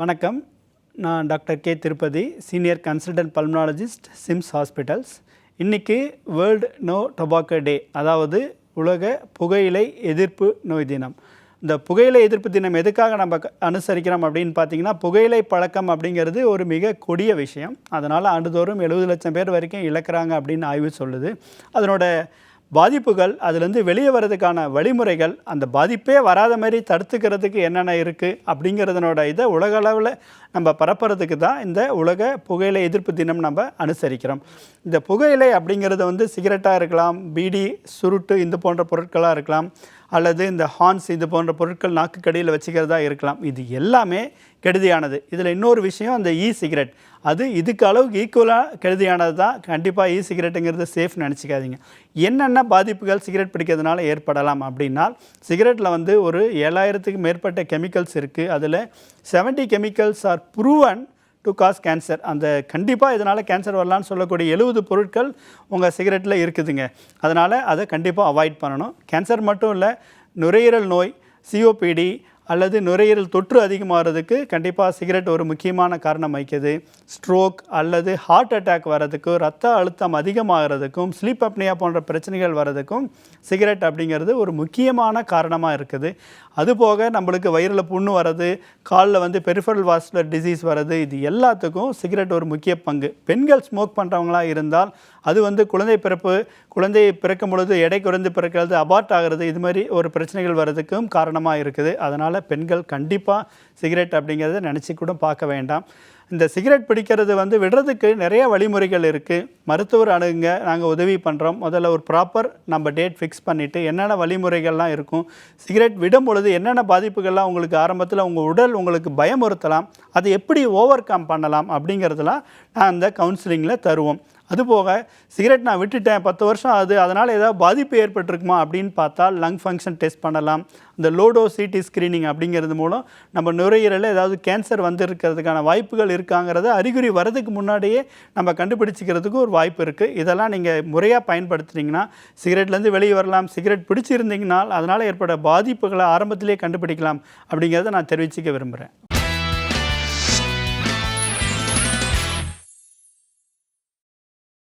வணக்கம். நான் doctor K Tirupati senior consultant pulmonologist SIMS hospitals. இன்றைக்கி வேர்ல்டு நோ டொபாக்கோ டே அதாவது உலக புகையிலை எதிர்ப்பு நோய் தினம். இந்த புகையிலை எதிர்ப்பு தினம் எதுக்காக நம்ம அனுசரிக்கிறோம் அப்படின்னு பார்த்தீங்கன்னா புகையிலை பழக்கம் அப்படிங்கிறது ஒரு மிக கொடிய விஷயம். அதனால் ஆண்டுதோறும் எழுபது லட்சம் பேர் வரைக்கும் இழக்கிறாங்க அப்படின்னு ஆய்வு சொல்லுது. அதனோட பாதிப்புகள் அதுலேருந்து வெளியே வர்றதுக்கான வழிமுறைகள் அந்த பாதிப்பே வராத மாதிரி தடுத்துக்கிறதுக்கு என்னென்ன இருக்குது அப்படிங்கிறதனோட இதை உலக அளவில் நம்ம பரப்புறதுக்கு தான் இந்த உலக புகையிலை எதிர்ப்பு தினம் நம்ம அனுசரிக்கிறோம். இந்த புகையிலை அப்படிங்கிறது வந்து சிகரெட்டாக இருக்கலாம் பீடி சுருட்டு இந்த போன்ற பொருட்களாக இருக்கலாம் அல்லது இந்த ஹார்ன்ஸ் இது போன்ற பொருட்கள் நாக்குக்கடியில் வச்சுக்கிறதா இருக்கலாம். இது எல்லாமே கெடுதியானது. இதில் இன்னொரு விஷயம் அந்த இ சிகரெட் அது இதுக்கு அளவுக்கு ஈக்குவலாக கெடுதியானது தான். கண்டிப்பாக இ சிகரெட்டுங்கிறது சேஃப் நினச்சிக்காதீங்க. என்னென்ன பாதிப்புகள் சிகரெட் பிடிக்கிறதுனால ஏற்படலாம் அப்படின்னா சிகரெட்டில் வந்து ஒரு ஏழாயிரத்துக்கு மேற்பட்ட கெமிக்கல்ஸ் இருக்குது அதில் 70 chemicals are proven to cause cancer அந்த கண்டிப்பாக இதனால் கேன்சர் வரலான்னு சொல்லக்கூடிய எழுபது பொருட்கள் உங்கள் சிகரெட்டில் இருக்குதுங்க. அதனால் அதை கண்டிப்பாக அவாய்ட் பண்ணணும். கேன்சர் மட்டும் இல்லை நுரையீரல் நோய் சிஓபிடி அல்லது நுரையீரல் தொற்று அதிகமாகிறதுக்கு கண்டிப்பாக சிகரெட் ஒரு முக்கியமான காரணம் வகிக்குது. ஸ்ட்ரோக் அல்லது ஹார்ட் அட்டாக் வர்றதுக்கும் ரத்த அழுத்தம் அதிகமாகிறதுக்கும் ஸ்லீப் அப்னியா போன்ற பிரச்சனைகள் வர்றதுக்கும் சிகரெட் அப்படிங்கிறது ஒரு முக்கியமான காரணமாக இருக்குது. அதுபோக நம்மளுக்கு வயிறில் புண்ணு வர்றது காலில் வந்து பெரிஃபரல் வாஸ்குலர் டிசீஸ் வர்றது இது எல்லாத்துக்கும் சிகரெட் ஒரு முக்கிய பங்கு. பெண்கள் ஸ்மோக் பண்ணுறவங்களா இருந்தால் அது வந்து குழந்தை பிறப்பு குழந்தை பிறக்கும் பொழுது எடை குறைந்து பிறக்கிறது அபார்ட் ஆகிறது இது மாதிரி ஒரு பிரச்சனைகள் வர்றதுக்கும் காரணமாக இருக்குது. அதனால் பெண்கள் கண்டிப்பாக சிகரெட் அப்படிங்கிறத நினச்சி கூட பார்க்க வேண்டாம். இந்த சிகரெட் பிடிக்கிறது வந்து விடுறதுக்கு நிறைய வழிமுறைகள் இருக்குது மருத்துவர் அணுகுங்க நாங்கள் உதவி பண்ணுறோம் முதல்ல ஒரு ப்ராப்பர் நம்ம டேட் ஃபிக்ஸ் பண்ணிவிட்டு என்னென்ன வழிமுறைகள்லாம் இருக்கும். சிகரெட் விடும் பொழுது என்னென்ன பாதிப்புகள்லாம் உங்களுக்கு ஆரம்பத்தில் உங்கள் உடல் உங்களுக்கு பயமுறுத்தலாம். அதை எப்படி ஓவர் கம் பண்ணலாம் அப்படிங்கிறதுலாம் நான் அந்த கவுன்சிலிங்கில் தருவோம். அதுபோக சிகரெட் நான் விட்டுட்டேன் பத்து வருஷம் ஆகுது அதனால் ஏதாவது பாதிப்பு ஏற்பட்டிருக்குமா அப்படின்னு பார்த்தா லங் ஃபங்க்ஷன் டெஸ்ட் பண்ணலாம். இந்த லோடோ சிடி ஸ்க்ரீனிங் அப்படிங்கிறது மூலம் நம்ம நுரையீரலில் ஏதாவது கேன்சர் வந்திருக்கிறதுக்கான வாய்ப்புகள் இருக்காங்கிறத அறிகுறி வரதுக்கு முன்னாடியே நம்ம கண்டுபிடிச்சிக்கிறதுக்கு ஒரு வாய்ப்பு இருக்குது இதெல்லாம் நீங்கள் முறையாக பயன்படுத்துனீங்கன்னா சிகரெட்லேருந்து வெளியே வரலாம். சிகரெட் பிடிச்சிருந்தீங்கன்னா அதனால் ஏற்பட பாதிப்புகளை ஆரம்பத்திலே கண்டுபிடிக்கலாம் அப்படிங்கிறத நான் தெரிவிச்சுக்க விரும்புகிறேன்